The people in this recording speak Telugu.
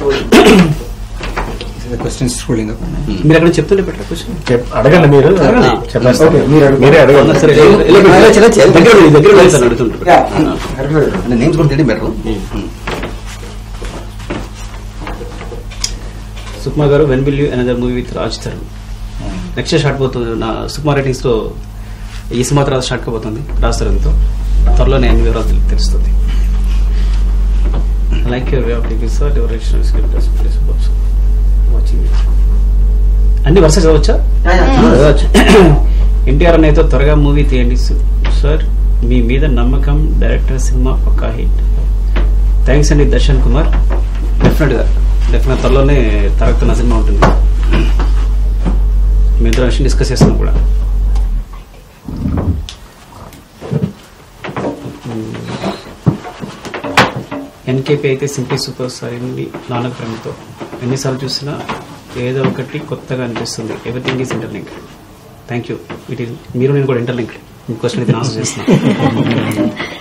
అప్ మీరు అక్కడ చెప్తుంటే పెట్టరా క్వశ్చన్ అడగండి మీరు. మీరు అడగండి. నేమ్స్ కూడా తెలియ better. Sukumar garu when will you another movie with Raj Tarun next start పోతుంది. నా సుకుమార్ రేటింగ్స్లో ఈ సినిమా తర్వాత స్టార్ట్ కాబోతుంది రాజ్ తరుణ్తో త్వరలోనే అన్ని వివరాలు తెలు- తెలుస్తుంది like your way of living sir duration watching అన్ని వరుస చదవచ్చా? చదవచ్చు. ఎన్టీఆర్ అన్నయ్యతో త్వరగా మూవీ తీయండి. సార్ మీ మీద నమ్మకం డైరెక్టర్ సినిమా పక్కా హిట్ థ్యాంక్స్ అండి దర్శన్ కుమార్. డెఫినెట్గా డెఫినెట్ త్వరలోనే తరగతున్న సినిమా ఉంటుంది. మీ ఇద్దరు విషయం డిస్కస్ చేస్తాం కూడా. ఎన్కేపీ అయితే సింప్లీ సూపర్ స్టార్ నుండి నాలుగు ప్రేమతో. ఎన్నిసార్లు చూసినా ఏదో ఒకటి కొత్తగా అనిపిస్తుంది. Everything is interlink thank you it is మీరు నేను కూడా ఇంటర్లింక్ మీ క్వశ్చన్ అయితే ఆన్సర్ చేస్తున్నాను